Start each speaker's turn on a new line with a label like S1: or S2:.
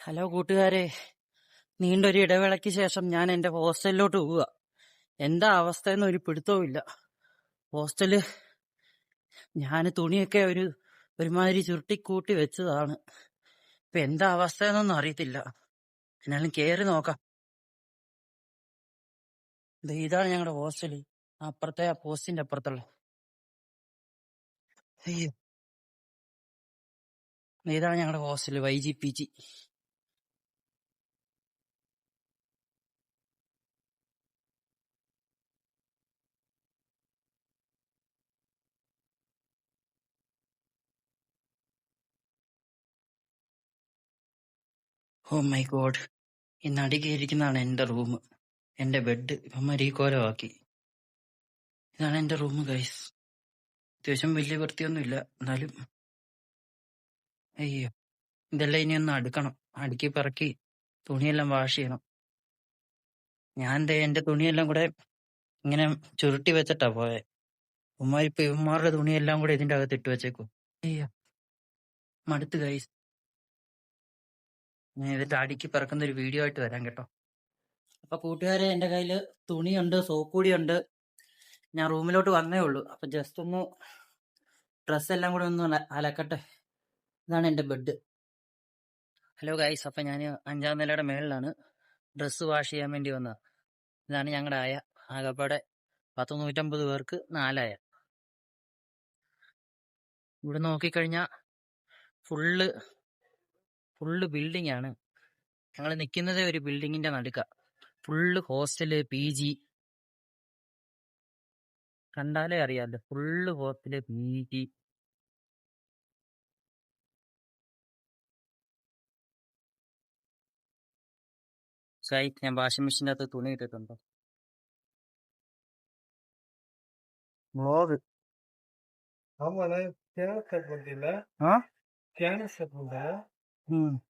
S1: Hello കൂട്ടുകാരെ. നീണ്ടൊരു ഇടവേളയ്ക്ക് ശേഷം ഞാൻ എന്റെ ഹോസ്റ്റലിലോട്ട് പോവുക. എന്താ അവസ്ഥയെന്ന് ഒരു പിടുത്തവും ഇല്ല ഹോസ്റ്റൽ ഞാൻ തുണിയൊക്കെ ഒരു ഒരുമാതിരി ചുരുട്ടിക്കൂട്ടി വെച്ചതാണ്. ഇപ്പൊ എന്താ അവസ്ഥയെന്നൊന്നും അറിയത്തില്ല. എന്നാലും കേറി നോക്കാം. ഇതാണ് ഞങ്ങളുടെ ഹോസ്റ്റൽ. അപ്പുറത്തെ ആ പോസ്റ്റിന്റെ അപ്പുറത്തുള്ള. ഇതാണ് ഞങ്ങളുടെ hostel Y G P G. Oh my God ഈ നടി എന്റെ റൂം. എന്റെ ബെഡ് ഇപ്പം ഈ കോലമാക്കി. ഇതാണ് എന്റെ റൂം ഗൈസ് അത്യാവശ്യം വലിയ വൃത്തിയൊന്നുമില്ല. എന്നാലും അയ്യോ. ഇതെല്ലാം ഇനി ഒന്ന് അടുക്കണം. അടുക്കി പറക്കി തുണിയെല്ലാം വാഷ് ചെയ്യണം. ഞാൻ ദേ എന്റെ തുണിയെല്ലാം കൂടെ ഇങ്ങനെ ചുരുട്ടി വെച്ചിട്ടാ പോയെ. ഉമ്മാരിപ്പോ ഇവന്മാരുടെ തുണിയെല്ലാം കൂടെ ഇതിന്റെ അകത്ത് ഇട്ട് വെച്ചേക്കും അയ്യോ. മടുത്ത് ഗൈസ് ഞാൻ അടുക്കി പറക്കുന്ന ഒരു വീഡിയോ ആയിട്ട് വരാം കേട്ടോ. അപ്പൊ കൂട്ടുകാരെ എന്റെ കയ്യിൽ തുണിയുണ്ട് സോപ്പ് കൂടിയുണ്ട് ഞാൻ റൂമിലോട്ട് വന്നേ ഉള്ളൂ. അപ്പൊ ജസ്റ്റ് ഒന്ന് ഡ്രസ് എല്ലാം കൂടെ ഒന്ന് അലക്കട്ടെ. ഇതാണ് എന്റെ ബെഡ് ഹലോ ഗൈസ് അപ്പൊ ഞാൻ അഞ്ചാം നിലയുടെ മേളിലാണ്. ഡ്രസ്സ് വാഷ് ചെയ്യാൻ വേണ്ടി വന്നത്. ഇതാണ് ഞങ്ങളുടെ ആയ. ആകപ്പാടെ പത്ത് നൂറ്റമ്പത് പേർക്ക് നാലായ. ഇവിടെ നോക്കിക്കഴിഞ്ഞാ ഫുള്ള് ഫുള്ള് ബിൽഡിംഗ് ആണ് ഞങ്ങൾ നിൽക്കുന്നത് ഒരു ബിൽഡിങ്ങിന്റെ നടുക്ക. ഫുള്ള് ഹോസ്റ്റൽ പി ജി കണ്ടാലേ അറിയാമല്ലോ ഫുള്ള് ഹോസ്റ്റൽ പി ജി ഞാൻ വാഷിംഗ് മെഷീന്റെ അകത്ത് തുണി ഇട്ടിട്ടുണ്ടോ? വ്ളോഗ് ആ who